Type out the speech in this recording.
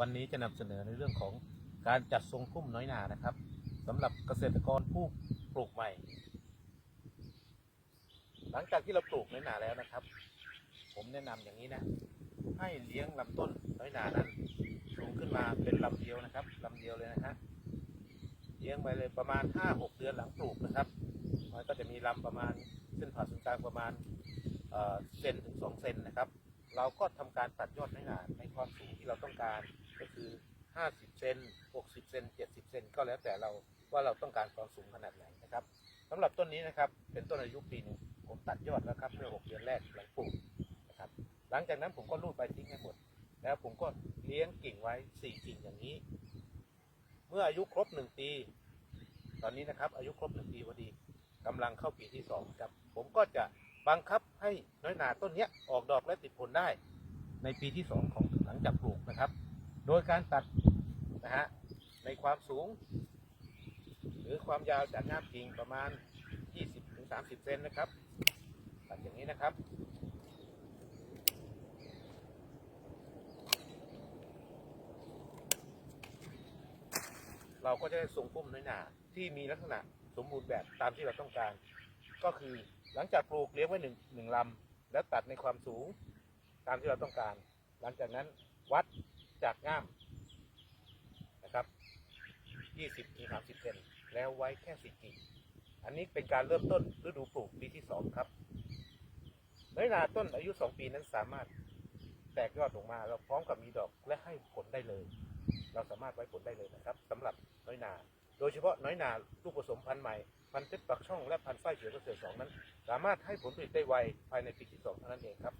วันนี้จะนำเสนอในเรื่องของการจัดทรงพุ่มน้อยนานะครับสำหรับเกษตรกรผู้ปลูกใหม่ หลังจากที่เราปลูกน้อยนาแล้วนะครับ ผมแนะนำอย่างนี้นะ ให้เลี้ยงลำต้นน้อยนานั้นสูงขึ้นมาเป็นลำเดียวนะครับลำเดียวเลยนะฮะเลี้ยงไปเลยประมาณ 5-6 เดือนหลังปลูกนะครับมันก็จะมีลำประมาณเส้นผ่าศูนย์กลางประมาณเอ่อเซนถึงสองเซนนะครับ เราก็ทำการตัดยอดน้อยหนาในความสูงที่เรา การก็คือ 50 เซน 60 เซน 70 เซน ก็แล้วแต่เราว่าเราต้องการความสูงขนาดไหนนะครับสำหรับต้นนี้นะครับ เป็นต้นอายุปีหนึ่งผมตัดยอดแล้วครับเมื่อ 6 เดือนแรกหลังปลูกนะครับ หลังจากนั้นผมก็รูดใบทิ้งให้หมด แล้วผมก็เลี้ยงกิ่งไว้ 4 กิ่งอย่างนี้ เมื่ออายุครบ 1 ปี ตอนนี้นะครับ อายุครบ 1 ปีพอดีกำลังเข้าปีที่2ครับ ผมก็จะบังคับให้น้อยหนาต้นนี้ออกดอกและติดผลได้ ในปีที่ 2 ของหลังจากปลูกนะครับ โดยการตัดนะฮะในความสูง หรือความยาวจากง่ามกิ่งประมาณ 20-30 เซนนะครับ ตัดอย่างนี้นะครับเราก็จะได้ทรงพุ่มน้อยหนาที่มีลักษณะสมบูรณ์แบบตามที่เราต้องการ ก็คือหลังจากปลูกเลี้ยงไว้หนึ่งหนึ่งลำแล้วตัดในความสูงตามที่เราต้องการ หลังจากนั้นวัด จากง่ามนะครับ20ถึง30เซนแล้วไว้แค่สิกิ่งอันนี้เป็นการเริ่มต้นฤดูปลูกปีที่2ครับน้อยนาต้นอายุ2ปีนั้นสามารถแตกยอดออกมาแล้วพร้อมกับมีดอกและให้ผลได้เลย เราสามารถไว้ผลได้เลยนะครับสำหรับน้อยนา โดยเฉพาะน้อยนาลูกผสมพันธุ์ใหม่พันธุ์เพชรปักช่องและพันธุ์ฝ้ายเขียวเกษตรสองนั้น สามารถให้ผลผลิตได้ไวภายในปีที่สองเท่านั้นเองครับ